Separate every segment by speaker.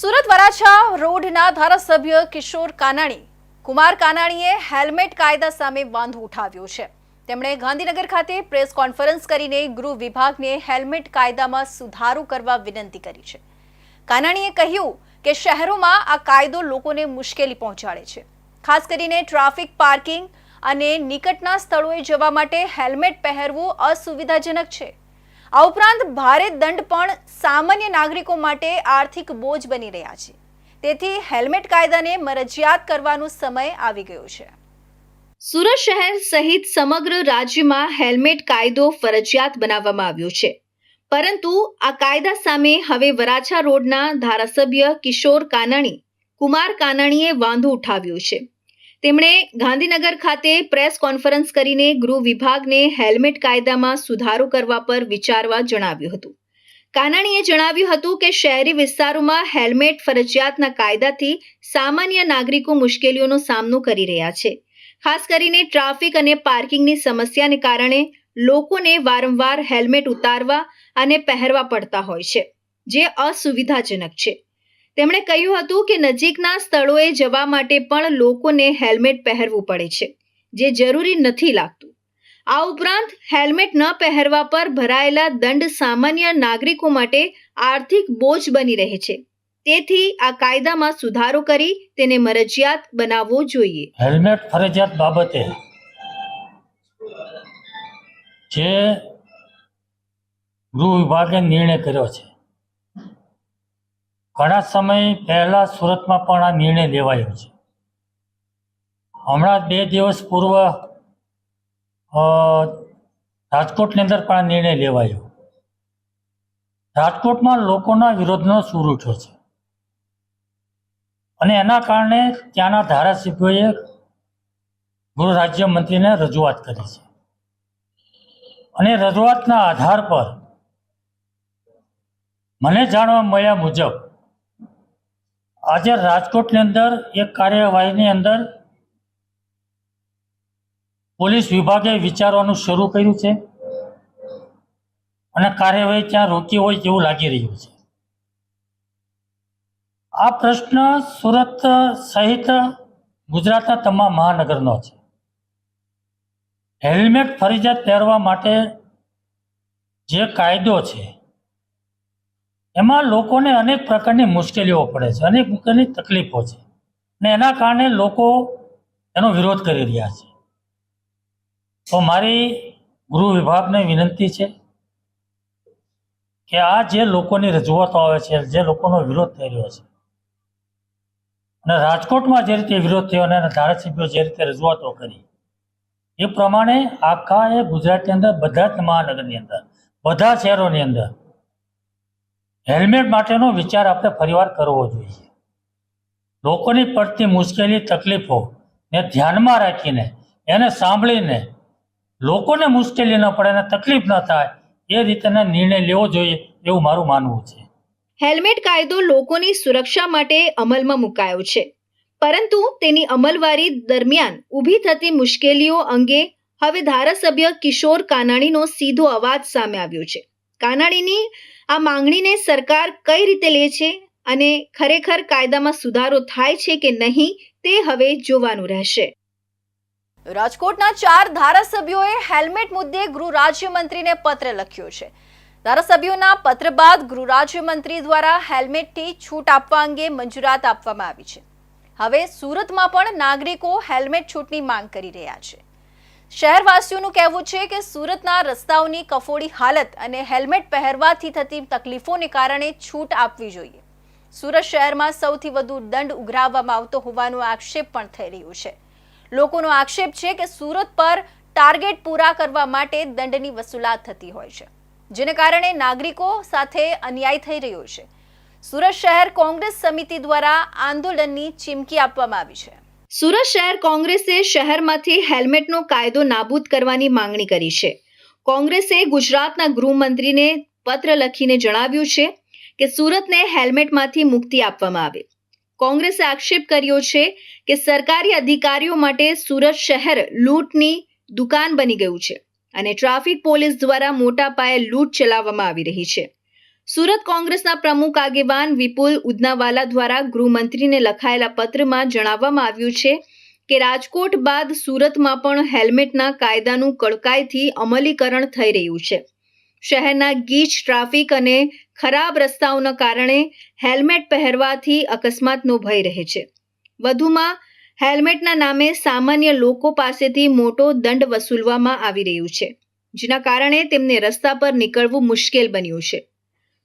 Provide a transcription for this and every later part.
Speaker 1: સુરત વરાછા રોડના ધારાસભ્ય કિશોર કાનાણી, કુમાર કાનાણીએ હેલ્મેટ કાયદા સામે વાંધો ઉઠાવ્યો છે. તેમણે ગાંધીનગર ખાતે પ્રેસ કોન્ફરન્સ કરીને ગૃહ વિભાગને હેલ્મેટ કાયદામાં સુધારો કરવા વિનંતી કરી છે. કાનાણીએ કહ્યું કે શહેરોમાં આ કાયદો લોકોને મુશ્કેલી પહોંચાડે છે. ખાસ કરીને ટ્રાફિક પાર્કિંગ અને નિકટના સ્થળોએ જવા માટે હેલ્મેટ પહેરવું અસુવિધાજનક છે. આ ઉપરાંત ભારે દંડ પણ સામાન્ય નાગરિકો માટે આર્થિક બોજ બની રહ્યા છે. તેથી હેલ્મેટ કાયદાને મરજિયાત કરવાનો સમય આવી ગયો છે. સુરત શહેર સહિત સમગ્ર રાજ્યમાં હેલ્મેટ કાયદો ફરજિયાત બનાવવામાં આવ્યો છે. પરંતુ આ કાયદા સામે હવે વરાછા રોડના ધારાસભ્ય કિશોર કાનાણી, કુમાર કાનાણીએ વાંધો ઉઠાવ્યો છે. તેમણે ગાંધીનગર ખાતે પ્રેસ કોન્ફરન્સ કરીને ગૃહ વિભાગને હેલ્મેટ કાયદામાં સુધારો કરવા પર વિચારવા જણાવ્યું હતું. કાનાણીએ જણાવ્યું હતું કે શહેરી વિસ્તારોમાં હેલ્મેટ ફરજિયાતના કાયદાથી સામાન્ય નાગરિકો મુશ્કેલીઓનો સામનો કરી રહ્યા છે. ખાસ કરીને ટ્રાફિક અને પાર્કિંગની સમસ્યાને કારણે લોકોને વારંવાર હેલ્મેટ ઉતારવા અને પહેરવા પડતા હોય છે, જે અસુવિધાજનક છે. તેમણે કહ્યું હતું કે નજીકના સ્થળોએ જવા માટે પણ લોકોને હેલ્મેટ પહેરવું પડે છે, જે જરૂરી નથી લાગતું. આ ઉપરાંત, હેલ્મેટ ન પહેરવા પર ભરાયેલા દંડ સામાન્ય નાગરિકો માટે આર્થિક બોજ બની રહે છે. તેથી આ કાયદામાં સુધારો કરી તેને મરજિયાત બનાવવો જોઈએ.
Speaker 2: હેલ્મેટ ફરજિયાત બાબતે જે ગૃહ વિભાગે નિર્ણય કર્યો છે ઘણા સમય પહેલા સુરતમાં પણ આ નિર્ણય લેવાયો છે. હમણાં બે દિવસ પૂર્વ રાજકોટની અંદર પણ આ નિર્ણય લેવાયો. રાજકોટમાં લોકોના વિરોધનો સૂર ઉઠ્યો છે. અને એના કારણે ત્યાંના ધારાસભ્યોએ ગૃહ રાજ્યમંત્રીને રજૂઆત કરી છે. અને રજૂઆતના આધાર પર મને જાણવા મળ્યા મુજબ આજે રાજકોટની અંદર એક કાર્યવાહીની અંદર પોલીસ વિભાગે વિચારવાનું શરૂ કર્યું છે અને કાર્યવાહી ત્યાં રોકી હોય તેવું લાગી રહ્યું છે. આ પ્રશ્ન સુરત સહિત ગુજરાતના તમામ મહાનગરનો છે. હેલ્મેટ ફરજિયાત પહેરવા માટે જે કાયદો છે એમાં લોકોને અનેક પ્રકારની મુશ્કેલીઓ પડે છે, અનેક પ્રકારની તકલીફો છે. અને એના કારણે લોકો એનો વિરોધ કરી રહ્યા છે. તો મારી ગૃહ વિભાગને વિનંતી છે કે આ જે લોકોની રજૂઆતો આવે છે, જે લોકોનો વિરોધ થઈ રહ્યો છે, અને રાજકોટમાં જે રીતે વિરોધ થયો અને ધારાસભ્યો જે રીતે રજૂઆતો કરી, એ પ્રમાણે આખા એ ગુજરાતની અંદર, બધા જ મહાનગરની અંદર, બધા શહેરોની અંદર હેલ્મેટ માટેનો વિચાર આપણે ફરીવાર કરવો જોઈએ. લોકોની પડતી મુશ્કેલી, તકલીફો ધ્યાનમાં રાખીને, એને સાંભળીને, લોકોને મુશ્કેલી ન પડે અને તકલીફ ન થાય, એ રીતેનો નિર્ણય લેવો જોઈએ એવું મારું માનવું છે.
Speaker 1: હેલ્મેટ કાયદો લોકોની સુરક્ષા માટે અમલમાં મુકાયો છે. પરંતુ તેની અમલવારી દરમિયાન ઊભી થતી મુશ્કેલીઓ અંગે હવે ધારાસભ્ય કિશોર કાનાણીનો સીધો અવાજ સામે આવ્યો છે. કાનાણીની આ માંગણીને સરકાર કઈ રીતે લે છે અને ખરેખર કાયદામાં સુધારો થાય છે કે નહીં તે હવે જોવાનું રહેશે. રાજકોટના ચાર ધારાસભ્યોએ હેલ્મેટ મુદ્દે ગૃહ રાજ્યમંત્રીને પત્ર લખ્યો છે. ધારાસભ્યોના પત્ર બાદ ગૃહ રાજ્યમંત્રી દ્વારા હેલ્મેટથી છૂટ આપવા અંગે મંજૂરાત આપવામાં આવી છે. હવે સુરતમાં પણ નાગરિકો હેલ્મેટ છૂટની માંગ કરી રહ્યા છે. શહેરવાસીઓનું કહેવું છે કે સુરતના રસ્તાઓની કફોડી હાલત અને હેલ્મેટ પહેરવાથી થતી તકલીફોને કારણે છૂટ આપવી જોઈએ. સુરત શહેરમાં સૌથી વધુ દંડ ઉઘરાવવામાં આવતો હોવાનો આક્ષેપ પણ થઈ રહ્યો છે. લોકોનો આક્ષેપ છે કે સુરત પર ટાર્ગેટ પૂરા કરવા માટે દંડની વસૂલાત થતી હોય છે, જેને કારણે નાગરિકો સાથે અન્યાય થઈ રહ્યો છે. સુરત શહેર કોંગ્રેસ સમિતિ દ્વારા આંદોલનની ચીમકી આપવામાં આવી છે. સુરત શહેર કોંગ્રેસે શહેરમાંથી હેલ્મેટનો કાયદો નાબૂદ કરવાની માંગણી કરી છે. કોંગ્રેસે ગુજરાતના ગૃહમંત્રીને પત્ર લખીને જણાવ્યું છે કે સુરતને હેલ્મેટમાંથી મુક્તિ આપવામાં આવે. કોંગ્રેસે આક્ષેપ કર્યો છે કે સરકારી અધિકારીઓ માટે સુરત શહેર લૂંટની દુકાન બની ગયું છે અને ટ્રાફિક પોલીસ દ્વારા મોટા પાયે લૂંટ ચલાવવામાં આવી રહી છે. સુરત કોંગ્રેસના પ્રમુખ આગેવાન વિપુલ ઉદનાવાલા દ્વારા ગૃહમંત્રીને લખાયેલા પત્રમાં જણાવવામાં આવ્યું છે કે રાજકોટ બાદ સુરતમાં પણ હેલ્મેટના કાયદાનું કડકાઈથી અમલીકરણ થઈ રહ્યું છે. શહેરના ગીચ ટ્રાફિક અને ખરાબ રસ્તાઓના કારણે હેલ્મેટ પહેરવાથી અકસ્માતનો ભય રહે છે. વધુમાં, હેલ્મેટના નામે સામાન્ય લોકો પાસેથી મોટો દંડ વસૂલવામાં આવી રહ્યું છે, જેના કારણે તેમને રસ્તા પર નીકળવું મુશ્કેલ બન્યું છે.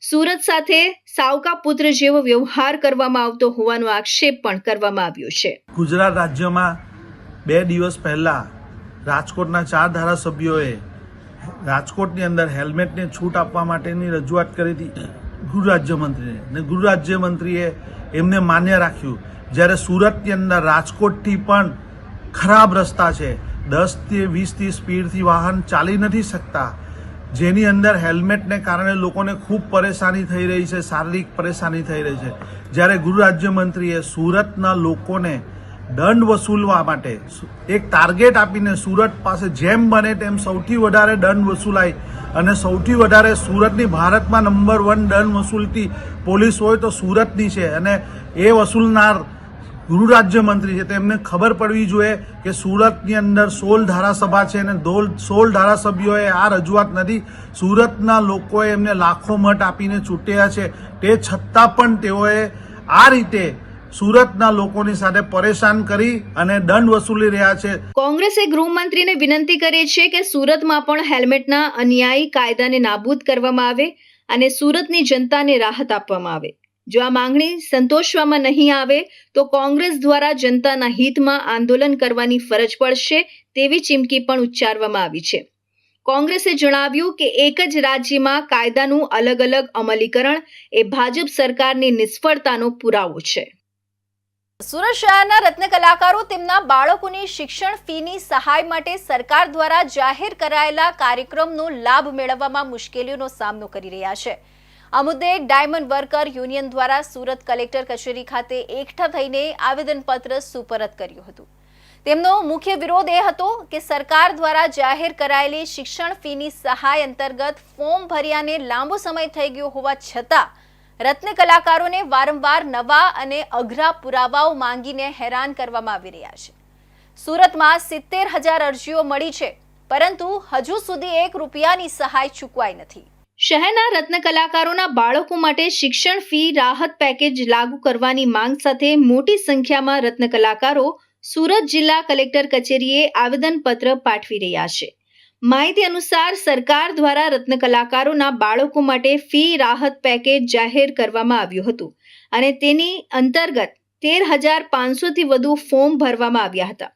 Speaker 1: સુરત સાથે સાવકા પુત્ર જેવો વ્યવહાર કરવામાં આવતો હોવાનો આક્ષેપ પણ કરવામાં આવ્યો છે.
Speaker 3: ગુજરાત રાજ્યમાં બે દિવસ પહેલા રાજકોટના ચાર ધારાસભ્યોએ રાજકોટની અંદર હેલ્મેટને છૂટ આપવા માટેની રજૂઆત કરી હતી ગૃહ રાજ્યમંત્રીને. અને ગૃહ રાજ્યમંત્રીએ એમને માન્ય રાખ્યું. જ્યારે સુરતની અંદર રાજકોટથી પણ ખરાબ રસ્તા છે. દસથી વીસથી સ્પીડથી વાહન ચાલી નથી શકતા. જેની અંદર હેલ્મેટને કારણે લોકોને ખૂબ પરેશાની થઈ રહી છે, શારીરિક પરેશાની થઈ રહી છે. જ્યારે ગૃહ રાજ્યમંત્રીએ સુરતના લોકોને દંડ વસૂલવા માટે એક ટાર્ગેટ આપીને સુરત પાસે જેમ બને તેમ સૌથી વધારે દંડ વસૂલાય અને સૌથી વધારે સુરતની ભારતમાં નંબર વન દંડ વસૂલતી પોલીસ હોય તો સુરતની છે અને એ વસૂલનાર ગૃહ રાજ્યમંત્રી છે. તેમને ખબર પડવી જોઈએ કે સુરતની અંદર સોળ ધારાસભા છે અને દોલ સોળ ધારાસભ્યોએ આ રજૂઆત નથી. સુરતના લોકોએ એમને લાખો મત આપીને ચૂંટ્યા છે. તે છતાં પણ તેઓએ આ રીતે સુરતના લોકોની સાથે પરેશાન કરી અને દંડ વસૂલી રહ્યા છે.
Speaker 1: કોંગ્રેસે ગૃહમંત્રીને વિનંતી કરી છે કે સુરતમાં પણ હેલ્મેટના અન્યાયી કાયદાને નાબૂદ કરવામાં આવે અને સુરતની જનતાને રાહત આપવામાં આવે. જો આ માંગણી સંતોષવામાં નહીં આવે, તો કોંગ્રેસ દ્વારા જનતાના હિતમાં આંદોલન કરવાની ફરજ પડશે તેવી ચીમકી પણ ઉચ્ચારવામાં આવી છે. કોંગ્રેસે જણાવ્યું કે એક જ રાજ્યમાં કાયદાનું અલગ અલગ અમલીકરણ એ ભાજપ સરકારની નિષ્ફળતાનો પુરાવો છે. સુરત શહેરના રત્ન કલાકારો તેમના બાળકોની શિક્ષણ ફીની સહાય માટે સરકાર દ્વારા જાહેર કરાયેલા કાર્યક્રમનો લાભ મેળવવામાં મુશ્કેલીઓનો સામનો કરી રહ્યા છે. આ મુદ્દે ડાયમંડ વર્કર યુનિયન દ્વારા સુરત કલેક્ટર કચેરી ખાતે એકઠા થઈને આવેદનપત્ર સુપરત કર્યું હતું. તેમનો મુખ્ય વિરોધ એ હતો કે સરકાર દ્વારા જાહેર કરાયેલી શિક્ષણ ફીની સહાય અંતર્ગત ફોર્મ ભર્યાને લાંબો સમય થઈ ગયો હોવા છતાં રત્ન કલાકારોને વારંવાર નવા અને અઘરા પુરાવાઓ માંગીને હેરાન કરવામાં આવી રહ્યા છે. સુરતમાં સિત્તેર હજાર અરજીઓ મળી છે, પરંતુ હજુ સુધી એક રૂપિયાની સહાય ચૂકવાઈ નથી. શહેરના રત્ન કલાકારોના બાળકો માટે શિક્ષણ ફી રાહત પેકેજ લાગુ કરવાની માંગ સાથે મોટી સંખ્યામાં રત્ન કલાકારો સુરત જિલ્લા કલેક્ટર કચેરીએ આવેદનપત્ર પાઠવી રહ્યા છે. માહિતી અનુસાર સરકાર દ્વારા રત્ન કલાકારોના બાળકો માટે ફી રાહત પેકેજ જાહેર કરવામાં આવ્યું હતું અને તેની અંતર્ગત તેર હજાર પાંચસોથી વધુ ફોર્મ ભરવામાં આવ્યા હતા.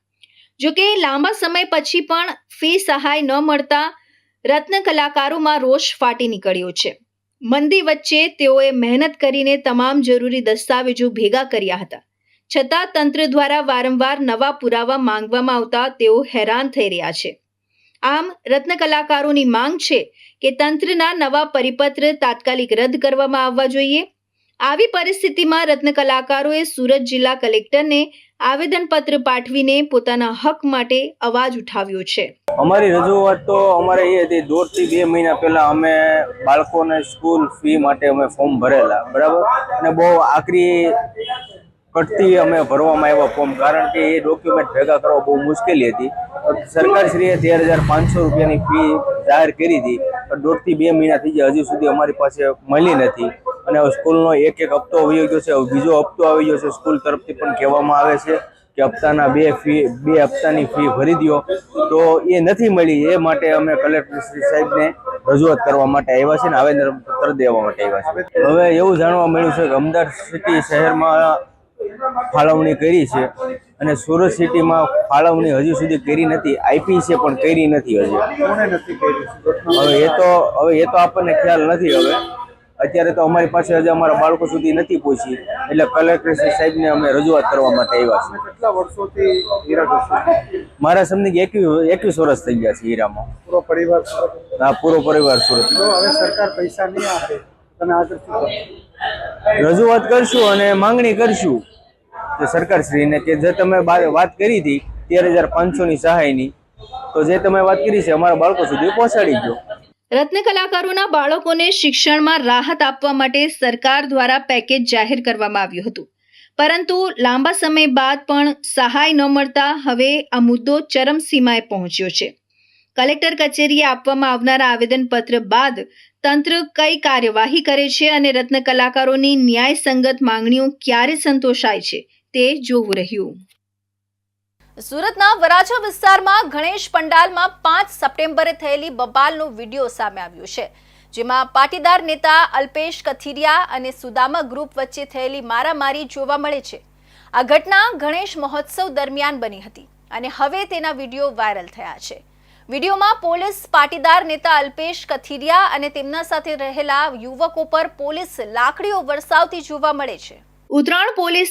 Speaker 1: જોકે લાંબા સમય પછી પણ ફી સહાય ન મળતા રત્ન કલાકારોમાં રોષ ફાટી નીકળ્યો છે. મંદી વચ્ચે તેઓએ મહેનત કરીને તમામ જરૂરી દસ્તાવેજો ભેગા કર્યા હતા. છતાં તંત્ર દ્વારા વારંવાર નવા પુરાવા માંગવામાં આવતા તેઓ હેરાન થઈ રહ્યા છે. આમ, રત્ન કલાકારોની માંગ છે કે તંત્રના નવા પરિપત્ર તાત્કાલિક રદ કરવામાં આવવા જોઈએ? આવી પરિસ્થિતિમાં રત્ન કલાકારોએ સુરત જિલ્લા કલેક્ટરને આવેદનપત્ર પાઠવીને પોતાના હક માટે અવાજ ઉઠાવ્યો છે.
Speaker 4: અમારી રજૂઆત તો અમારે એ હતી, દોઢથી બે મહિના પહેલાં અમે બાળકોને સ્કૂલ ફી માટે અમે ફોર્મ ભરેલા, બરાબર? અને બહુ આકરી કટતી અમે ભરવામાં આવ્યા ફોર્મ, કારણ કે એ ડોક્યુમેન્ટ ભેગા કરવા બહુ મુશ્કેલી હતી. સરકારશ્રીએ તેર હજાર પાંચસો રૂપિયાની ફી જાહેર કરી હતી, પણ દોઢથી બે મહિના થઈ ગયા, હજી સુધી અમારી પાસે મળી નથી. અને સ્કૂલનો એક એક હપ્તો આવી ગયો છે બીજો હપ્તો આવી ગયો છે, સ્કૂલ તરફથી પણ કહેવામાં આવે છે. કે હપ્તાના બે ફી બે હપ્તાની ફી ભરી દો તો એ નથી મળી. એ માટે અમે કલેક્ટર શ્રી સાહેબને રજૂઆત કરવા માટે આવ્યા છે ને આવેદન પત્ર દેવા માટે આવ્યા છે હવે એવું જાણવા મળ્યું છે કે અમદાવાદ સિટી શહેરમાં ફાળવણી કરી છે અને સુરત સિટીમાં ફાળવણી હજુ સુધી કરી નથી. આપી છે પણ કરી નથી હજી. હવે એ તો હવે એ તો આપણને ખ્યાલ નથી હવે. અત્યારે તો અમારી પાસે હજી અમારા બાળકો સુધી નથી પહોંચી. એટલે કલેક્ટર સાહેબને અમે રજૂઆત કરવા માટે આવ્યા છે
Speaker 5: કેટલા વર્ષોથી
Speaker 4: મારા સમજી એકવીસ એકવીસ વર્ષ થઈ ગયા છે હીરામાં.
Speaker 5: પૂરો પરિવાર
Speaker 4: હા પૂરો પરિવાર સુરત
Speaker 5: હવે સરકાર પૈસા નહીં આપે. તમે આગળ
Speaker 4: રજૂઆત કરશું અને માંગણી કરશું. કે સરકારશ્રીને કે જે તમે વાત કરી હતી તેર હજાર પાંચસોની સહાયની તો જે તમે વાત કરી છે અમારા બાળકો સુધી પહોંચાડી દો
Speaker 1: રત્ન કલાકારોના બાળકોને શિક્ષણમાં રાહત આપવા માટે સરકાર દ્વારા પેકેજ જાહેર કરવામાં આવ્યું હતું. પરંતુ લાંબા સમય બાદ પણ સહાય ન મળતા હવે આ મુદ્દો ચરમસીમાએ પહોંચ્યો છે. કલેક્ટર કચેરીએ આપવામાં આવનારા આવેદનપત્ર બાદ તંત્ર કઈ કાર્યવાહી કરે છે અને રત્ન કલાકારોની ન્યાયસંગત માંગણીઓ ક્યારે સંતોષાય છે તે જોવું રહ્યું. સુરતના વરાછા વિસ્તારમાં ગણેશ પંડાલમાં પાંચ સપ્ટેમ્બરે થયેલી બબાલનો વીડિયો સામે આવ્યો છે, જેમાં પાટીદાર નેતા અલ્પેશ કથિરિયા અને સુદામા ગ્રુપ વચ્ચે થયેલી મારામારી જોવા મળે છે. આ ઘટના ગણેશ મહોત્સવ દરમિયાન બની હતી અને હવે તેના વીડિયો વાયરલ થયા છે. વિડીયોમાં પોલીસ પાટીદાર નેતા અલ્પેશ કથિરિયા અને તેમના સાથે રહેલા યુવકો પર પોલીસ લાકડીઓ વરસાવતી જોવા મળે છે. ઉત્તરાયણ પોલીસ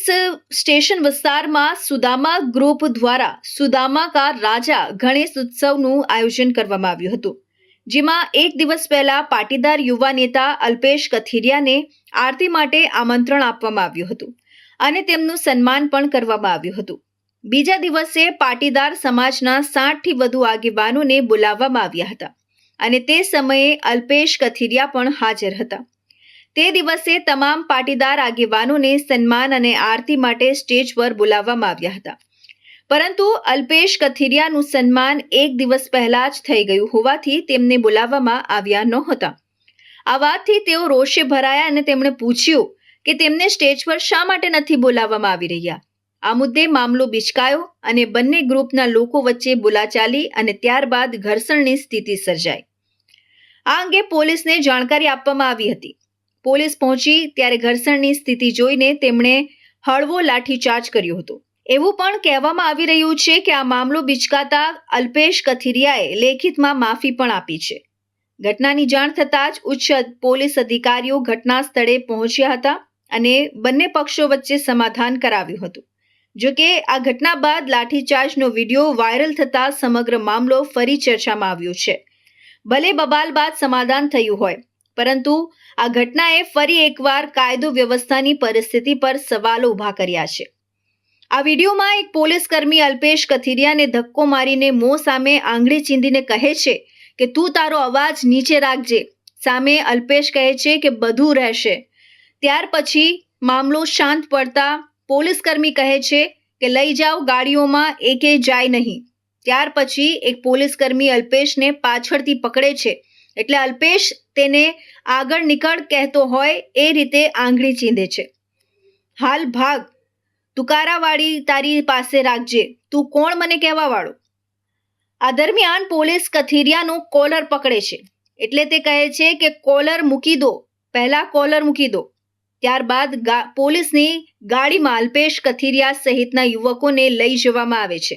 Speaker 1: સ્ટેશન વિસ્તારમાં સુદામા ગ્રુપ દ્વારા સુદામા કા રાજા ગણેશ ઉત્સવનું આયોજન કરવામાં આવ્યું હતું. જેમાં એક દિવસ પહેલા પાટીદાર યુવા નેતા અલ્પેશ કથિરિયાને આરતી માટે આમંત્રણ આપવામાં આવ્યું હતું અને તેમનું સન્માન પણ કરવામાં આવ્યું હતું. બીજા દિવસે પાટીદાર સમાજના સાઠથી વધુ આગેવાનોને બોલાવવામાં આવ્યા હતા અને તે સમયે અલ્પેશ કથિરિયા પણ હાજર હતા. તે દિવસે તમામ પાટીદાર આગેવાનોને સન્માન અને આરતી માટે સ્ટેજ પર બોલાવવામાં આવ્યા હતા. પરંતુ અલ્પેશ કથિરિયાનું સન્માન એક દિવસ પહેલા જ થઈ ગયું હોવાથી તેમને બોલાવવામાં આવ્યા નહોતા. આ વાતથી તેઓ રોષે ભરાયા અને તેમણે પૂછ્યું કે તેમને સ્ટેજ પર શા માટે નથી બોલાવવામાં આવી રહ્યા? આ મુદ્દે મામલો બિચકાયો અને બંને ગ્રુપના લોકો વચ્ચે બોલાચાલી અને ત્યારબાદ ઘર્ષણની સ્થિતિ સર્જાઈ. આ અંગે પોલીસને જાણકારી આપવામાં આવી હતી. પોલીસ પહોંચી ત્યારે ઘર્ષણની સ્થિતિ જોઈને તેમણે હળવો લાઠીચાર્જ કર્યો હતો. એવું પણ કહેવામાં આવી રહ્યું છે કે આ મામલો બિચકાતા અલ્પેશ કથિરિયાએ લેખિતમાં માફી પણ આપી છે. ઘટનાની જાણ થતાં જ ઉચ્ચ પોલીસ અધિકારીઓ ઘટના સ્થળે પહોંચ્યા હતા અને બંને પક્ષો વચ્ચે સમાધાન કરાવ્યું હતું. જો કે આ ઘટના બાદ લાઠીચાર્જનો વીડિયો વાયરલ થતાં સમગ્ર મામલો ફરી ચર્ચામાં આવ્યો છે. ભલે બબાલ બાદ સમાધાન થયું હોય પરંતુ આ ઘટનાએ ફરી એકવાર કાયદો વ્યવસ્થાની પરિસ્થિતિ પર સવાલો ઊભા કર્યા છે. આ વિડીયોમાં એક પોલીસ કર્મી અલ્પેશ કથિરિયાને ધક્કો મારીને મોં સામે આંગળી ચીંધીને કહે છે કે, તું તારો અવાજ નીચે રાખજે. સામે અલ્પેશ કહે છે કે, બધું રહેશે. ત્યાર પછી મામલો શાંત પડતા પોલીસ કર્મી કહે છે કે, લઈ જાઓ, ગાડીઓમાં એકે જાય નહીં. ત્યાર પછી એક પોલીસ કર્મી અલ્પેશને પાછળથી પકડે છે એટલે અલ્પેશ તેને આગળ નીકળ કહેતો હોય એ રીતે આંગળી ચીંધે છે. હાલ ભાગ તુકારાવાળી તારી પાસે રાખજે. તું કોણ મને કહેવા વાળો આ દરમિયાન પોલીસ કથિરિયાનો કોલર પકડે છે. એટલે તે કહે છે કે કોલર મૂકી દો. પહેલા કોલર મૂકી દો. ત્યારબાદ પોલીસની ગાડીમાં અલ્પેશ કથિરિયા સહિતના યુવકોને લઈ જવામાં આવે છે.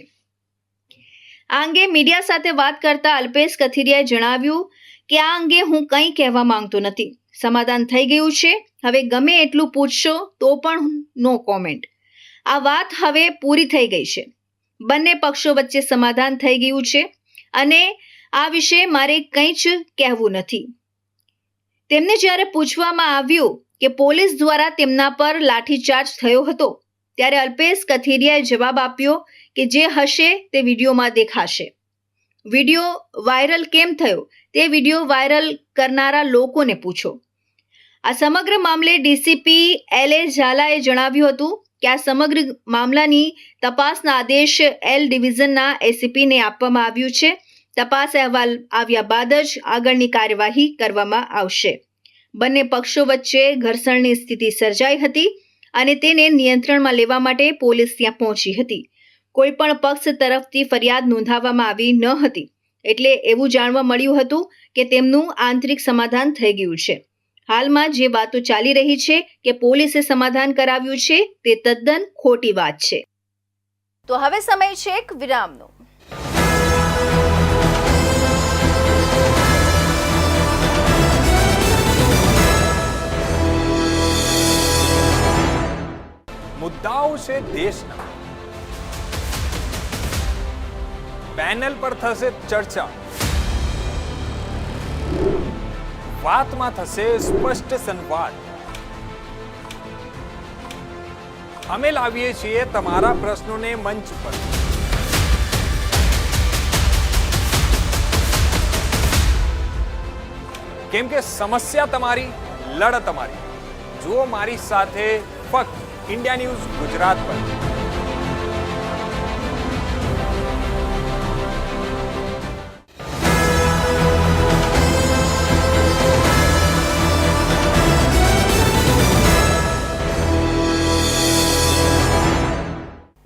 Speaker 1: આ અંગે મીડિયા સાથે વાત કરતા અલ્પેશ કથિરિયાએ જણાવ્યું કે આ અંગે હું કંઈ કહેવા માંગતો નથી. સમાધાન થઈ ગયું છે. હવે ગમે એટલું પૂછશો તો પણ નો કોમેન્ટ આ વાત હવે પૂરી થઈ ગઈ છે. બંને પક્ષો વચ્ચે સમાધાન થઈ ગયું છે અને આ વિશે મારે કંઈ જ કહેવું નથી. તેમને જ્યારે પૂછવામાં આવ્યું કે પોલીસ દ્વારા તેમના પર લાઠીચાર્જ થયો હતો, ત્યારે અલ્પેશ કથિરિયાએ જવાબ આપ્યો કે જે હશે તે વિડીયોમાં દેખાશે. વીડિયો વાયરલ કેમ થયો? તે વીડિયો વાયરલ કરનારા લોકોને પૂછો. આ સમગ્ર મામલે ડીસીપી એલ એ ઝાલાએ જણાવ્યું હતું કે આ સમગ્ર મામલાની તપાસના આદેશ એલ ડિવિઝનના એસીપીને આપવામાં આવ્યું છે. તપાસ અહેવાલ આવ્યા બાદ જ આગળની કાર્યવાહી કરવામાં આવશે. બંને પક્ષો વચ્ચે ઘર્ષણની સ્થિતિ સર્જાઈ હતી અને તેને નિયંત્રણમાં લેવા માટે પોલીસ ત્યાં પહોંચી હતી. કોઈ પણ પક્ષ તરફથી ફરિયાદ નોંધાવવામાં આવી ન હતી. એટલે એવું જાણવા મળ્યું હતું કે તેમનું આંતરિક સમાધાન થઈ ગયું છે. હાલમાં જે વાતો ચાલી રહી છે કે પોલીસે સમાધાન કરાવ્યું છે તે તદ્દન ખોટી વાત છે. તો હવે સમય છે એક વિરામનો.
Speaker 6: મુદ્દાઓ છે દેશના. પેનલ પર થશે ચર્ચા. વાતમાં થશે સ્પષ્ટ સંવાદ. અમે લાવીએ છીએ તમારા પ્રશ્નોને મંચ પર. કેમ કે સમસ્યા તમારી, લડત તમારી જુઓ મારી સાથે ફક્ત ઇન્ડિયા ન્યૂઝ ગુજરાત પર.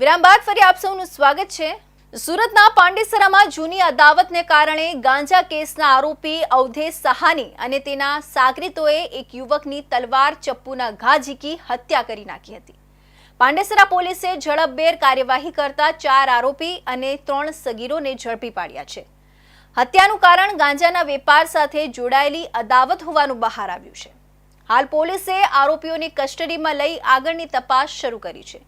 Speaker 1: વિરામ બાદ ફરી આપ સૌનું સ્વાગત છે. સુરતના પાંડેસરામાં જૂની અદાવતને કારણે ગાંજા કેસના આરોપી અવધેશ સહાની અને તેના સાગરીતોએ એક યુવકની તલવાર, ચપ્પુના ઘા ઝીકી હત્યા કરી નાખી હતી. પાંડેસરા પોલીસે ઝડપભેર કાર્યવાહી કરતા ચાર આરોપી અને ત્રણ સગીરોને ઝડપી પાડ્યા છે. હત્યાનું કારણ ગાંજાના વેપાર સાથે જોડાયેલી અદાવત હોવાનું બહાર આવ્યું છે. હાલ પોલીસે આરોપીઓને કસ્ટડીમાં લઈ આગળની તપાસ શરૂ કરી છે.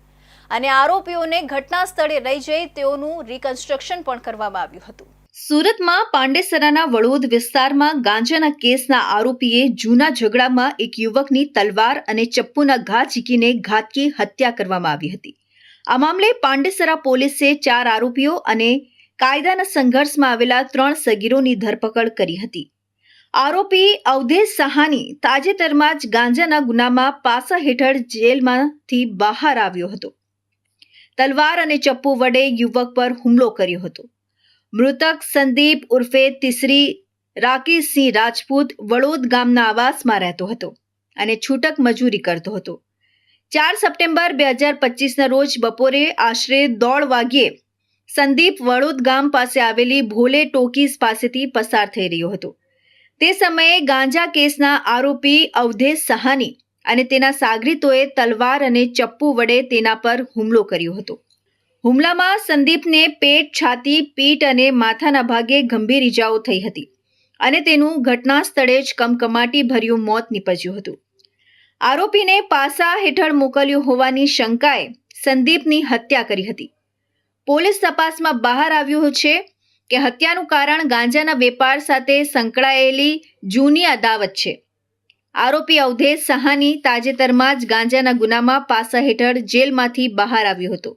Speaker 1: અને આરોપીઓને ઘટના સ્થળે લઈ જઈ તેઓનું રિકન્સ્ટ્રક્શન પણ કરવામાં આવ્યું હતું. સુરતમાં પાંડેસરાના વડોદ વિસ્તારમાં ગાંજાના કેસના આરોપીએ જૂના ઝઘડામાં એક યુવકની તલવાર અને ચપ્પુના ઘા ઝીકીને ઘાતકી હત્યા કરવામાં આવી હતી. આ મામલે પાંડેસરા પોલીસે ચાર આરોપીઓ અને કાયદાના સંઘર્ષમાં આવેલા ત્રણ સગીરોની ધરપકડ કરી હતી. આરોપી અવધેશ સહાની તાજેતરમાં જ ગાંજાના ગુનામાં પાસા હેઠળ જેલમાંથી બહાર આવ્યો હતો. તલવાર અને ચપ્પુ વડે યુવક પર હુમલો કર્યો હતો. મૃતક સંદીપ ઉર્ફે તિસરી રાકેશસિંહ રાજપૂત વડોદ ગામના આવાસમાં રહેતો હતો અને છૂટક મજૂરી કરતો હતો. ચાર સપ્ટેમ્બર બે હજાર પચીસના રોજ બપોરે આશરે દોઢ વાગ્યે સંદીપ વડોદ ગામ પાસે આવેલી ભોલે ટોકીઝ પાસેથી પસાર થઈ રહ્યો હતો. તે સમયે ગાંજા કેસના આરોપી અવધેશ સહાની અને તેના સાગરીતોએ તલવાર અને ચપ્પુ વડે તેના પર હુમલો કર્યો હતો. હુમલામાં સંદીપને પેટ છાતી, પીઠ અને માથાના ભાગે ગંભીર ઈજાઓ થઈ હતી અને તેનું ઘટના સ્થળે જ કમકમાટી ભર્યું મોત નીપજ્યું હતું. આરોપીને પાસા હેઠળ મોકલ્યું હોવાની શંકાએ સંદીપની હત્યા કરી હતી. પોલીસ તપાસમાં બહાર આવ્યું છે કે હત્યાનું કારણ ગાંજાના વેપાર સાથે સંકળાયેલી જૂની અદાવત છે. આરોપી અવધેશ સહાની તાજેતરમાં જ ગાંજાના ગુનામાં પાસા હેઠળ જેલમાંથી બહાર આવ્યો હતો.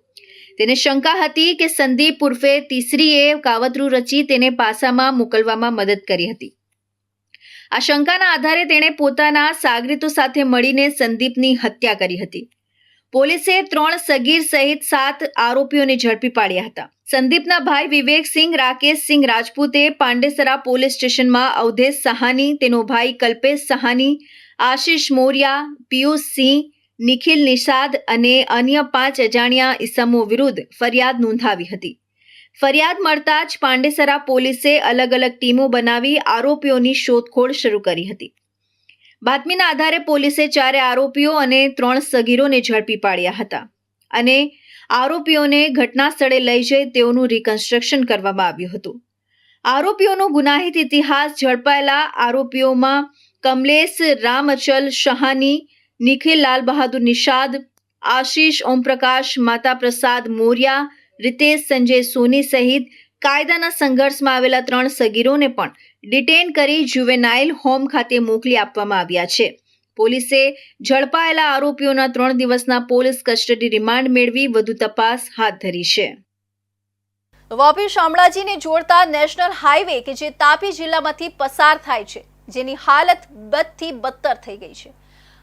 Speaker 1: તેને શંકા હતી કે સંદીપ ઉર્ફે તીસરીએ કાવતરું રચી તેને પાસામાં મોકલવામાં મદદ કરી હતી. આ શંકાના આધારે તેણે પોતાના સાગરીતો સાથે મળીને સંદીપની હત્યા કરી હતી. પોલીસે ત્રણ સગીર સહિત સાત આરોપીઓને ઝડપી પાડ્યા હતા. સંદીપના ભાઈ વિવેકસિંહ રાકેશસિંહ રાજપૂતે પાંડેસરા પોલીસ સ્ટેશનમાં અવધેશ સહાની, તેનો ભાઈ કલ્પેશ સહાની, આશીષ મોરિયા, પિયુષ સિંહ, નિખિલ નિષાદ અને અન્ય પાંચ અજાણ્યા ઇસમો વિરુદ્ધ ફરિયાદ નોંધાવી હતી. ફરિયાદ મળતા જ પાંડેસરા પોલીસે અલગ અલગ ટીમો બનાવી આરોપીઓની શોધખોળ શરૂ કરી હતી. બાતમીના આધારે પોલીસે ચારે આરોપીઓ અને ત્રણ સગીરોને ઝડપી પાડ્યા હતા અને આરોપીઓને ઘટના સ્થળે લઈ જઈ તેઓનું રિકન્સ્ટ્રક્શન કરવામાં આવ્યું હતું. આરોપીઓનો ગુનાહિત ઇતિહાસ ઝડપાયેલા આરોપીઓમાં કમલેશ રામઅચલ શહાની, નિખિલ લાલ બહાદુર નિષાદ, આશીષ ઓમપ્રકાશ માતા પ્રસાદ મોર્યા, રિતેશ સંજય સોની સહિત કાયદાના સંઘર્ષમાં આવેલા ત્રણ સગીરોને પણ ડિટેન કરી જુવેનાઇલ હોમ ખાતે મોકલી આપવામાં આવ્યા છે. પોલીસે ઝડપાયેલા આરોપીઓના ત્રણ દિવસના પોલીસ કસ્ટડી રિમાન્ડ મેળવી વધુ તપાસ હાથ ધરી છે. વાપી શામળાજીને જોડતા નેશનલ હાઈવે કે જે તાપી જિલ્લામાંથી પસાર થાય છે, જેની હાલત બદથી બદતર થઈ ગઈ છે.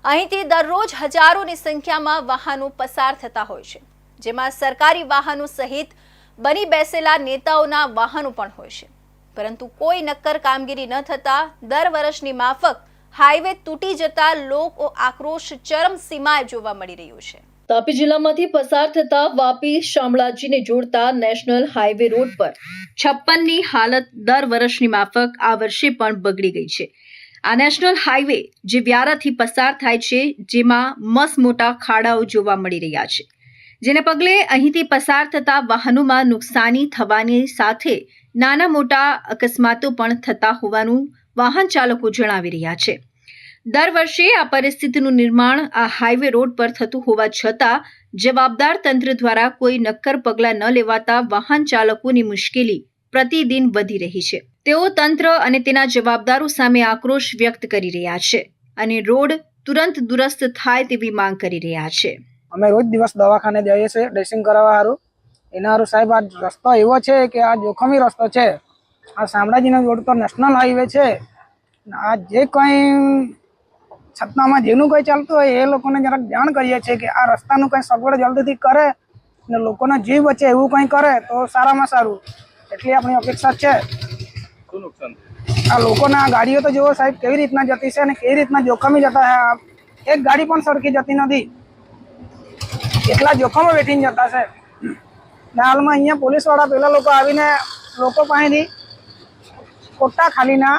Speaker 1: અહીંથી દરરોજ હજારોની સંખ્યામાં વાહનો પસાર થતા હોય છે, જેમાં સરકારી વાહનો સહિત બની બેસેલા નેતાઓના વાહનો પણ હોય છે. પરંતુ કોઈ નક્કર કામગીરી ન થતા દર વર્ષની માફક હાઈવે તૂટી જતા લોકો આક્રોશ ચરમસીમાએ જોવા મળી રહ્યો છે. તાપી જિલ્લામાંથી પસાર થતા વાપી શામળાજીને જોડતા નેશનલ હાઈવે રોડ પર છપ્પનની હાલત દર વર્ષની માફક આ વર્ષે પણ બગડી ગઈ છે. આ નેશનલ હાઈવે જે વ્યારાથી પસાર થાય છે, જેમાં મસ મોટા ખાડાઓ જોવા મળી રહ્યા છે. જેને પગલે અહીંથી પસાર થતા વાહનોમાં નુકસાની થવાની સાથે નાના મોટા અકસ્માતો પણ થતા હોવાનું વાહન ચાલકો જણાવી રહ્યા છે. દર વર્ષે આ પરિસ્થિતિનું નિર્માણ આ હાઈવે રોડ પર થતું હોવા છતાં જવાબદાર તંત્ર દ્વારા કોઈ નક્કર પગલાં ન લેવાતા વાહન ચાલકોની મુશ્કેલી પ્રતિદિન વધી રહી છે. તેઓ તંત્ર અને તેના જવાબદારો સામે આક્રોશ વ્યક્ત કરી રહ્યા છે અને રોડ તુરંત દુરસ્ત થાય તેવી માંગ કરી રહ્યા છે.
Speaker 5: અમે રોજ દિવસ દવાખાને જઈએ છીએ, ડ્રેસિંગ કરાવવા સારું એના સાહેબ આ રસ્તો એવો છે કે આ જોખમી રસ્તો છે. આ શામળાજીનો રોડ તો નેશનલ હાઈવે છે.
Speaker 7: આ જે કંઈ છતનામાં જેનું કંઈ ચાલતું હોય એ લોકોને જરાક જાણ કરીએ છીએ કે આ રસ્તાનું કંઈ સગવડ જલ્દીથી કરે ને લોકોનો જીવ બચે એવું કંઈ કરે તો સારામાં સારું. એટલી આપણી અપેક્ષા છે. આ લોકોના ગાડીઓ તો જુઓ સાહેબ કેવી રીતના જતી છે અને કેવી રીતના જોખમી જતા છે. એક ગાડી પણ સરખી જતી નથી. કેટલા જોખમો વેઠીને જતા છે. હાલમાં અહીંયા પોલીસવાળા પેલા લોકો આવીને લોકો પાસેથી ખોટા ખાલીના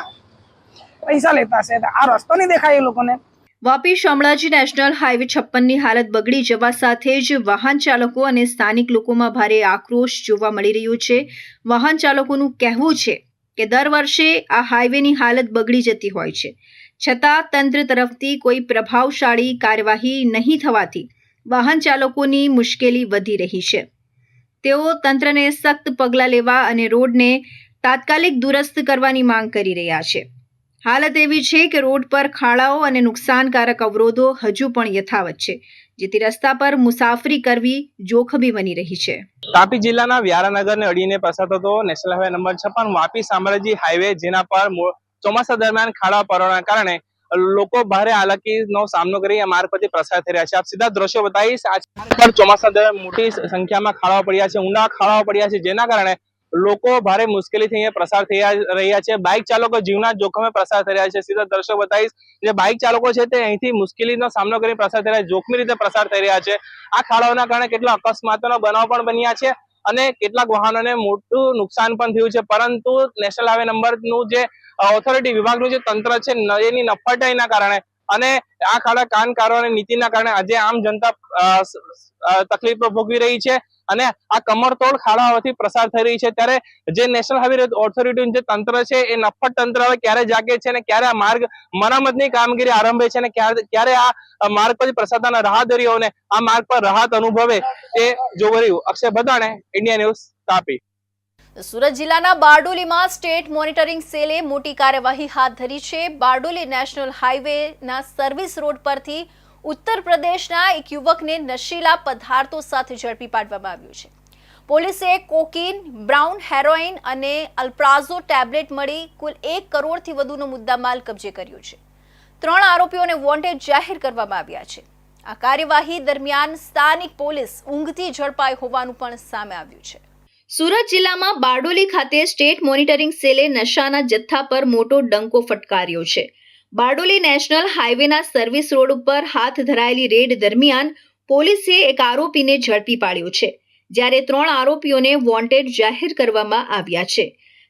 Speaker 7: પૈસા લેતા છે આ રસ્તો નહીં દેખાય એ લોકોને.
Speaker 1: વાપી શામળાજી નેશનલ હાઈવે છપ્પનની હાલત બગડી જવા સાથે જ વાહન ચાલકો અને સ્થાનિક લોકોમાં ભારે આક્રોશ જોવા મળી રહ્યો છે. વાહન ચાલકોનું કહેવું છે કે દર વર્ષે આ હાઈવેની હાલત બગડી જતી હોય છે. છતાં તંત્ર તરફથી કોઈ પ્રભાવશાળી કાર્યવાહી નહીં થવાથી વાહન ચાલકોની મુશ્કેલી વધી રહી છે. તેઓ તંત્રને સખ્ત પગલાં લેવા અને રોડને તાત્કાલિક દુરસ્ત કરવાની માંગ કરી રહ્યા છે. હાલત એવી છે કે રોડ પર ખાડાઓ અને નુકસાનકારક અવરોધો હજુ પણ યથાવત છે, જેથી રસ્તા પર મુસાફરી કરવી જોખમી બની રહી છે.
Speaker 8: તાપી જિલ્લાના વ્યારાનગરને અડીને પસાર થતો નેશનલ હાઈવે નંબર છપ્પન વાપી સામ્રાજી હાઈવે, જેના પર ચોમાસા દરમિયાન ખાડા પડવાના કારણે લોકો ભારે હાલાકીનો સામનો કરી આ માર્ગ પરથી થઈ રહ્યા છે. આપ સીધા દ્રશ્યો બતાવીશ. આજ પર ચોમાસા દરમિયાન મોટી સંખ્યામાં ખાડાઓ પડ્યા છે, ઊંડા ખાડાઓ પડ્યા છે, જેના કારણે લોકો ભારે મુશ્કેલીથી અહીંયા પ્રસાર થઈ રહ્યા છે બાઇક ચાલકો જીવના જોખમે પ્રસાર થઈ રહ્યા છે. સીધા દ્રશ્યો બતાવીશ. જે બાઇક ચાલકો છે તે અહીંથી મુશ્કેલીનો સામનો કરી પ્રસાર થઈ રહ્યા છે, જોખમી રીતે પ્રસાર થઈ રહ્યા છે. આ ખાડાઓના કારણે કેટલા અકસ્માતોના બનાવ પણ બન્યા છે. અને કેટલાક વાહનોને મોટું નુકસાન પણ થયું છે. પરંતુ નેશનલ હાઈવે નંબરનું જે ઓથોરિટી વિભાગનું જે તંત્ર છે એની નફટાઈના કારણે અને આ ખાડા કાનકારો અને નીતિના કારણે આજે આમ જનતા તકલીફો ભોગવી રહી છે. અને આ કમરતોડ ખાડાઓથી પ્રસાર થઈ રહી છે. ત્યારે જે નેશનલ હાઈવે ઓથોરિટીનું જે તંત્ર છે, એ નફટ તંત્ર હવે ક્યારે જાગે છે અને ક્યારે આ માર્ગ મરામતની કામગીરી આરંભે છે અને ક્યારે આ માર્ગ પરથી પ્રસારતાના રાહદરીઓને આ માર્ગ પર રાહત અનુભવે તે જોવું રહ્યું અક્ષય બદાણે ઇન્ડિયા ન્યૂઝ તાપી.
Speaker 1: સુરત જિલ્લાના બારડોલીમાં સ્ટેટ મોનિટરિંગ સેલે મોટી કાર્યવાહી હાથ ધરી છે. બારડોલી નેશનલ હાઈવેના સર્વિસ રોડ પરથી ઉત્તર પ્રદેશના એક યુવકને નશીલા પદાર્થો સાથે ઝડપી પાડવામાં આવ્યું છે. પોલીસે કોકીન, બ્રાઉન હેરોઇન અને અલ્પ્રાઝો ટેબ્લેટ મળી કુલ એક કરોડથી વધુનો મુદ્દામાલ કબજે કર્યો છે. ત્રણ આરોપીઓને વોન્ટેડ જાહેર કરવામાં આવ્યા છે. આ કાર્યવાહી દરમિયાન સ્થાનિક પોલીસ ઊંઘથી ઝડપાઈ હોવાનું પણ સામે આવ્યું છે. સુરત જિલ્લામાં બારડોલી ખાતે સ્ટેટ મોનિટરિંગ સેલે નશાના જથ્થા પર મોટો ડંકો ફટકાર્યો છે. બારડોલી નેશનલ હાઈવેના સર્વિસ રોડ ઉપર હાથ ધરાયેલી રેડ દરમિયાન પોલીસે એક આરોપીને ઝડપી પાડ્યો છે, જ્યારે ત્રણ આરોપીઓને વોન્ટેડ જાહેર કરવામાં આવ્યા છે.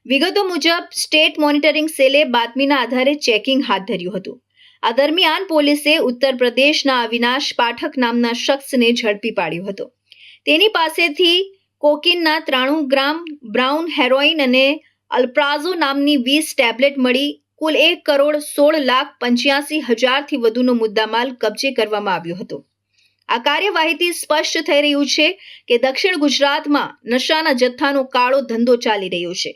Speaker 1: વિગતો મુજબ, સ્ટેટ મોનિટરિંગ સેલે બાતમીના આધારે ચેકિંગ હાથ ધર્યું હતું. આ દરમિયાન પોલીસે ઉત્તર પ્રદેશના અવિનાશ પાઠક નામના શખ્સને ઝડપી પાડ્યો હતો. તેની પાસેથી કોકીનના ત્રાણું ગ્રામ બ્રાઉન હેરોઇન અને અલ્પ્રાઝો નામની વીસ ટેબ્લેટ મળી કુલ એક કરોડ સોળ લાખ પંચ્યાસી હજારથી વધુનો મુદ્દામાલ કબજે કરવામાં આવ્યો હતો. આ કાર્યવાહીથી સ્પષ્ટ થઈ રહ્યું છે કે દક્ષિણ ગુજરાતમાં નશાના જથ્થાનો કાળો ધંધો ચાલી રહ્યો છે.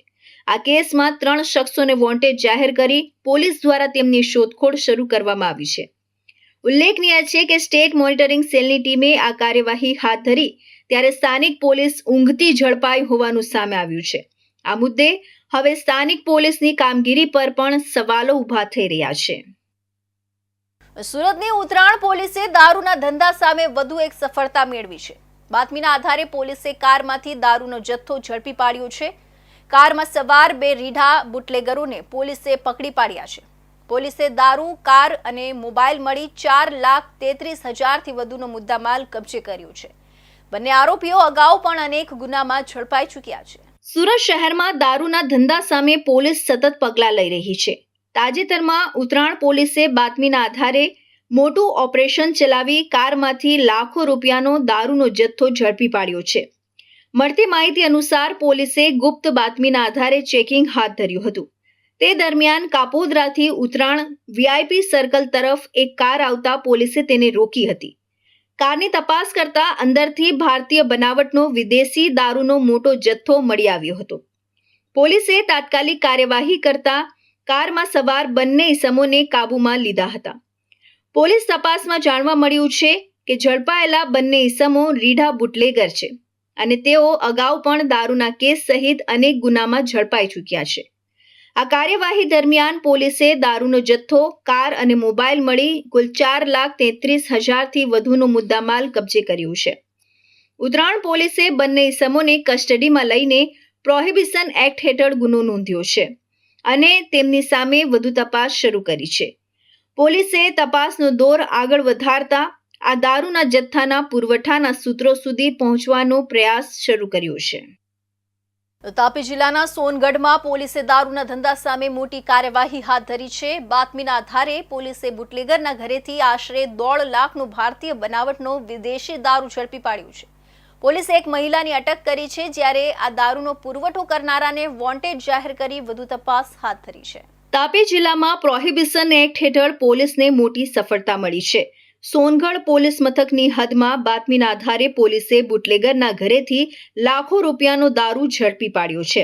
Speaker 1: આ કેસમાં ત્રણ શખ્સોને વોન્ટેડ જાહેર કરી પોલીસ દ્વારા તેમની શોધખોળ શરૂ કરવામાં આવી છે. ઉલ્લેખનીય છે કે સ્ટેટ મોનિટરિંગ સેલની ટીમે આ કાર્યવાહી હાથ ધરી, ત્યારે સ્થાનિક પોલીસ ઊંઘતી ઝડપાઈ હોવાનું સામે આવ્યું છે. આ મુદ્દે હવે સ્થાનિક પોલીસની કામગીરી પર પણ સવાલો ઊભા થઈ રહ્યા છે. સુરતની ઉત્તરાયણ પોલીસે દારૂના ધંધા સામે વધુ એક સફળતા મેળવી છે. બાતમીના આધારે પોલીસે કારમાંથી દારૂનો જથ્થો ઝડપી પાડ્યો છે. કારમાં સવાર બે રીઢા બુટલેગરોને પોલીસે પકડી પાડ્યા છે. પોલીસે દારૂ, કાર અને મોબાઈલ મળી ચાર લાખ તેત્રીસ હજારથી વધુનો મુદ્દામાલ કબજે કર્યો છે. બંને આરોપીઓ અગાઉ પણ અનેક ગુનામાં ઝડપાઈ ચૂક્યા છે. સુરત શહેરમાં દારૂના ધંધા સામે પોલીસ સતત પગલાં લઈ રહી છે. તાજેતરમાં ઉત્તરાણ પોલીસે બાતમીના આધારે મોટું ઓપરેશન ચલાવી કારમાંથી લાખો રૂપિયાનો દારૂનો જથ્થો ઝડપી પાડ્યો છે. મળતી માહિતી અનુસાર પોલીસે ગુપ્ત બાતમીના આધારે ચેકિંગ હાથ ધર્યું હતું. તે દરમિયાન કાપોદરાથી ઉત્તરાણ વીઆઈપી સર્કલ તરફ એક કાર આવતા પોલીસે તેને રોકી હતી. કારની તપાસ કરતા અંદરથી ભારતીય બનાવટનો વિદેશી દારૂનો મોટો જથ્થો મળી આવ્યો હતો. પોલીસે તાત્કાલિક કાર્યવાહી કરતા કારમાં સવાર બંને ઇસમોને કાબૂમાં લીધા હતા. પોલીસ તપાસમાં જાણવા મળ્યું છે કે ઝડપાયેલા બંને ઇસમો રીઢા બુટલેગર છે અને તેઓ અગાઉ પણ દારૂના કેસ સહિત અનેક ગુનામાં ઝડપાઈ ચૂક્યા છે. આ કાર્યવાહી દરમિયાન પોલીસે દારૂનો જથ્થો, કાર અને મોબાઈલ મળી કુલ ચાર લાખ તેત્રીસ હજારથી વધુનો મુદ્દામાલ કબજે કર્યો છે. ઉત્તરાયણ પોલીસે બંને ઇસમોને કસ્ટડીમાં લઈને પ્રોહિબિશન એક્ટ હેઠળ ગુનો નોંધ્યો છે અને તેમની સામે વધુ તપાસ શરૂ કરી છે. પોલીસે તપાસનો દોર આગળ વધારતા આ દારૂના જથ્થાના પુરવઠાના સૂત્રો સુધી પહોંચવાનો પ્રયાસ શરૂ કર્યો છે. તાપી જિલ્લાના સોનગઢમાં પોલીસે દારૂના ધંધા સામે મોટી કાર્યવાહી હાથ ધરી છે. બાતમીના આધારે પોલીસે બુટલેગરના ઘરેથી આશરે દોઢ લાખનું ભારતીય બનાવટનો વિદેશી દારૂ ઝડપી પાડ્યું છે. પોલીસે એક મહિલાની અટક કરી છે, જ્યારે આ દારૂનો પુરવઠો કરનારાને વોન્ટેડ જાહેર કરી વધુ તપાસ હાથ ધરી છે. તાપી જિલ્લામાં પ્રોહિબિશન એક્ટ હેઠળ પોલીસને મોટી સફળતા મળી છે. સોનગઢ પોલીસ મથકની હદમાં બાતમીના આધારે પોલીસે બુટલેગરના ઘરેથી લાખો રૂપિયાનો દારૂ ઝડપી પાડ્યો છે.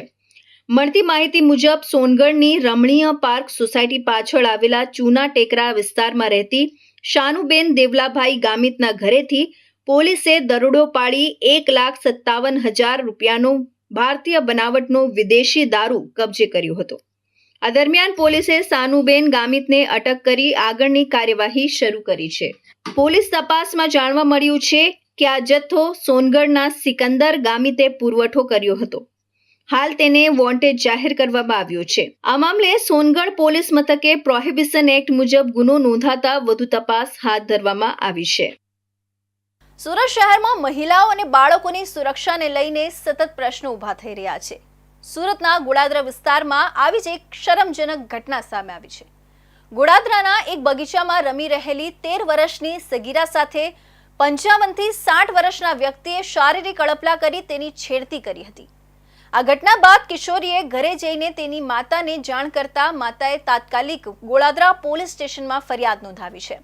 Speaker 1: મળતી માહિતી મુજબ, સોનગઢની રમણીય પાર્ક સોસાયટી પાછળ આવેલા ચૂના ટેકરા વિસ્તારમાં રહેતી શાનુબેન દેવલાભાઈ ગામિતના ઘરેથી પોલીસે દરોડો પાડી એક લાખ સત્તાવન હજાર રૂપિયાનો ભારતીય બનાવટનો વિદેશી દારૂ કબજે કર્યો હતો. આ દરમિયાન પોલીસે સાનુબેન ગામિતને અટક કરી આગળની કાર્યવાહી શરૂ કરી છે. પોલીસ તપાસમાં જાણવા મળ્યું છે કે આ જથ્થો સોનગઢના સિકંદર ગામિતે પુરવઠો કર્યો હતો. હાલ તેને વોન્ટેડ જાહેર કરવામાં આવ્યો છે. આ મામલે સોનગઢ પોલીસ મથકે પ્રોહિબિશન એક્ટ મુજબ ગુનો નોંધાતા વધુ તપાસ હાથ ધરવામાં આવી છે. સુરત શહેરમાં મહિલાઓ અને બાળકોની સુરક્ષાને લઈને સતત પ્રશ્નો ઊભા થઈ રહ્યા છે. સુરતના ગોડાદરા વિસ્તારમાં આવી જ એક શરમજનક ઘટના સામે આવી છે. ગોડાદરાના એક બગીચામાં રમી રહેલી તેર વર્ષની સગીરા સાથે પંચાવનથી સાઠ વર્ષના વ્યક્તિએ શારીરિક અડપલા કરી તેની છેડતી કરી હતી. આ ઘટના બાદ કિશોરીએ ઘરે જઈને તેની માતાને જાણ કરતા માતાએ તાત્કાલિક ગોળાદરા પોલીસ સ્ટેશનમાં ફરિયાદ નોંધાવી છે.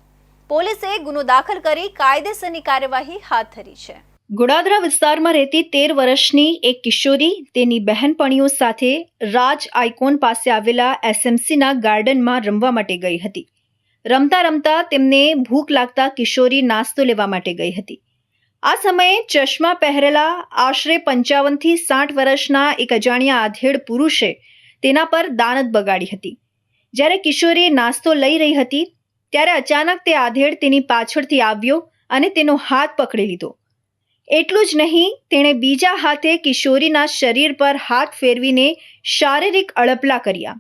Speaker 1: પોલીસે ગુનો દાખલ કરી કાયદેસરની કાર્યવાહી હાથ ધરી છે. ગોડાદરા વિસ્તારમાં રહેતી તેર વર્ષની એક કિશોરી, તેની બહેનપણીઓ સાથે રાજ આઇકોન પાસે આવેલા એસએમસીના ગાર્ડનમાં રમવા માટે ગઈ હતી. રમતા રમતા તેમને ભૂખ લાગતા કિશોરી નાસ્તો લેવા માટે ગઈ હતી. આ સમયે ચશ્મા પહેરેલા આશરે પંચાવનથી સાઠ વર્ષના એક અજાણ્યા આધેડ પુરુષે તેના પર દાનત બગાડી હતી. જ્યારે કિશોરી નાસ્તો લઈ રહી હતી, ત્યારે અચાનક તે આધેડ તેની પાછળથી આવ્યો અને તેનો હાથ પકડી લીધો. એટલું જ નહીં, તેણે બીજા હાથે કિશોરીના શરીર પર હાથ ફેરવીને શારીરિક અડપલા કર્યા.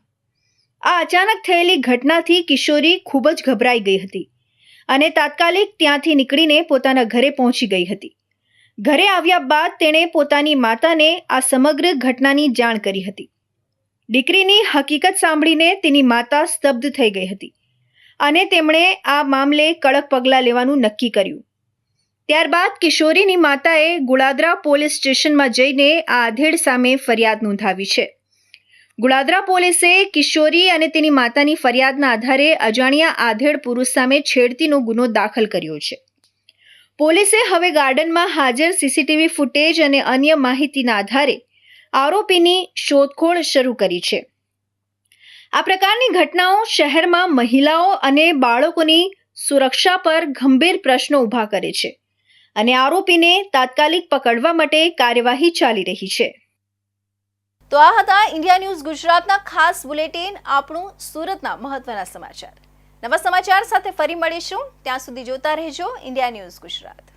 Speaker 1: આ અચાનક થયેલી ઘટનાથી કિશોરી ખૂબ જ ગભરાઈ ગઈ હતી અને તાત્કાલિક ત્યાંથી નીકળીને પોતાના ઘરે પહોંચી ગઈ હતી. ઘરે આવ્યા બાદ તેણે પોતાની માતાને આ સમગ્ર ઘટનાની જાણ કરી હતી. દીકરીની હકીકત સાંભળીને તેની માતા સ્તબ્ધ થઈ ગઈ હતી અને તેમણે આ મામલે કડક પગલાં લેવાનું નક્કી કર્યું. ત્યારબાદ કિશોરીની માતાએ ગુળાદરા પોલીસ સ્ટેશનમાં જઈને આ આધેડ સામે ફરિયાદ નોંધાવી છે. ગુળાદરા પોલીસે કિશોરી અને તેની માતાની ફરિયાદના આધારે અજાણ્યા આધેડ પુરુષ સામે છેડતીનો ગુનો દાખલ કર્યો છે. પોલીસે હવે ગાર્ડનમાં હાજર સીસીટીવી ફૂટેજ અને અન્ય માહિતીના આધારે આરોપીની શોધખોળ શરૂ કરી છે. આ પ્રકારની ઘટનાઓ શહેરમાં મહિલાઓ અને બાળકોની સુરક્ષા પર ગંભીર પ્રશ્નો ઊભા કરે છે. અને આરોપીને તાત્કાલિક પકડવા માટે કાર્યવાહી ચાલી રહી છે. તો આ હતા ઇન્ડિયા ન્યૂઝ ગુજરાતના ખાસ બુલેટિન, આપણું સુરતના મહત્વના સમાચાર. નવા સમાચાર સાથે ફરી મળીશું. ત્યાં સુધી જોતા રહેજો ઇન્ડિયા ન્યૂઝ ગુજરાત.